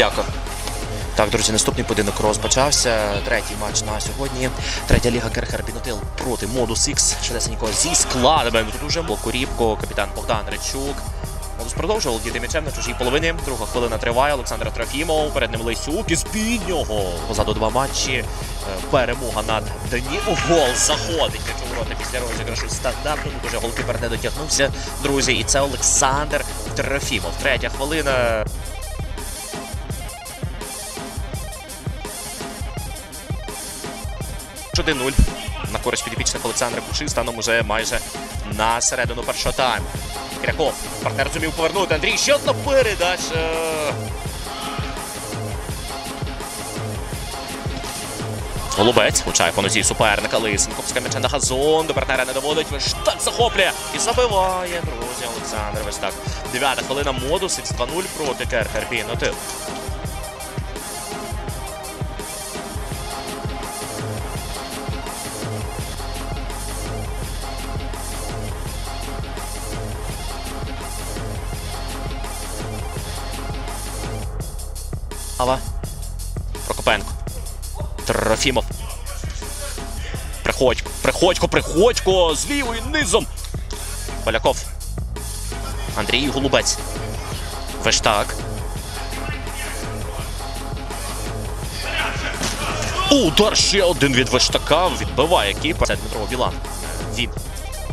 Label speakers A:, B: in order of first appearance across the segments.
A: Дякую. Так, друзі, наступний поєдинок розпочався. Третій матч на сьогодні. Третя ліга Керхер Бінотил проти Модус Ікс. Швидесенько зі складами. Тут уже Куріпко, капітан Богдан Речук. Модус продовжував володіти м'ячем на чужій половині. Друга хвилина триває. Олександр Трофімов. Перед ним Лисюк із під нього. Позаду два матчі. Е, Перемога над Дані. Гол заходить на ворота після розіграшу стандарту. Тут уже голкіпер не дотягнувся, друзі. І це Олександр Трофімов. Третя хвилина. 1-0 на користь підопічних Олександра Кучи станом уже майже на середину першого тайму. Кряков. Партнер зумів повернути. Андрій ще одна передача. Голубець влучає по нозі суперника Лисенко. М'яча на газон. До партнера не доводить. Вештак захоплює і забиває, друзі, Олександр Вештак. Дев'ята хвилина модус Х2-0 проти Керхер Бінотил. Ава. Прокопенко. Трофімов. Приходько. Приходько, приходько. З лівою низом. Поляков. Андрій Голубець. Вештак. Удар ще один від Вештака. Відбиває кіпер. Це Дмитро Білан. Він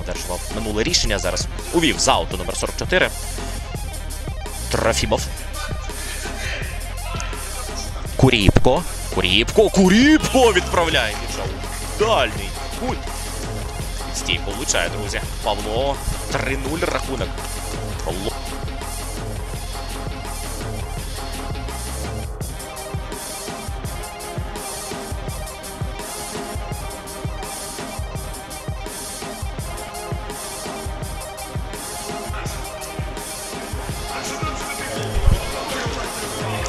A: одержував минуле рішення. Зараз увів з ауту номер 44. Трофімов. Куріпко. Куріпко, Куріпко відправляє м'яча у дальній кут. Стійко влучає, друзі. Павло 3-0 рахунок. Павло.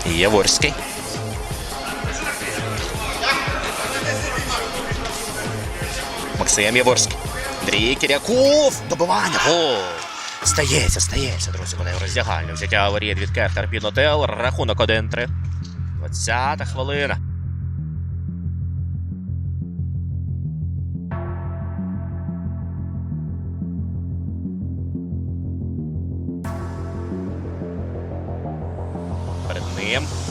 A: Яворський. Максим Яворський. Андрій Кіряков. Добивання. Гол. Стається, стається, друзі. Вони в роздягальні. Взяття аварії від Кехтер Пінотел. Рахунок 1-3. 20-та хвилина.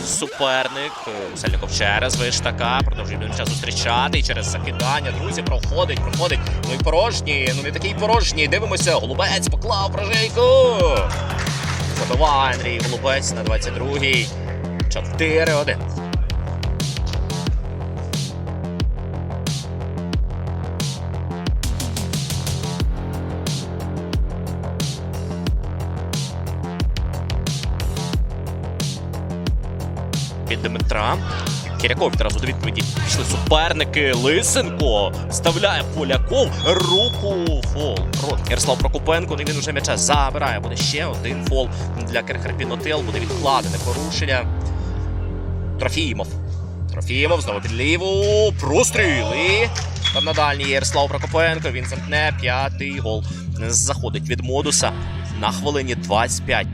A: Суперник е, Сальников через виштака. Продовжує час зустрічати і через закидання. Друзі, проходить, проходить. Ну і порожній, ну не такий порожній. Дивимося. Голубець поклав прожейку. Забиває Андрій Голубець на 22-й. 4-1. Від Дмитра. Кіряков відразу до відповіді пішли суперники. Лисенко вставляє Поляков руку фол. Проти Ярослав Прокопенко. І він уже м'яча забирає. Буде ще один фол для Керхерпінотел. Буде відкладене порушення. Трофімов. Трофімов знову під ліву. Простріли. Там на дальній Ярослав Прокопенко. Він замкне п'ятий гол. Заходить від модуса на хвилині 25.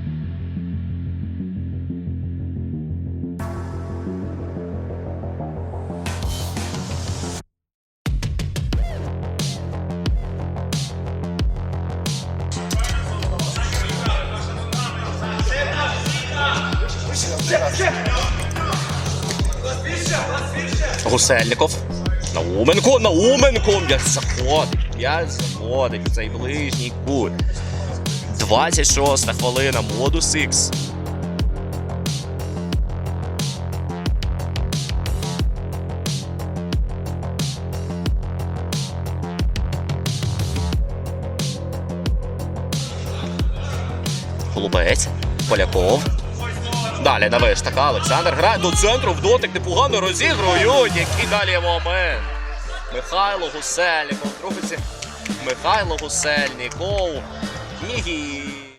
A: Гусельников. Науменко, Науменко! М'яч заходить. М'яч заходить у цей ближній кут. 26 хвилина. Модус Ікс. Голубець. Поляков. Далі на виштака. Олександр грає до центру в дотик непогано розігрують. Який далі момент. Михайло Гусельников. Друзі. Михайло Гусельников. Нігі.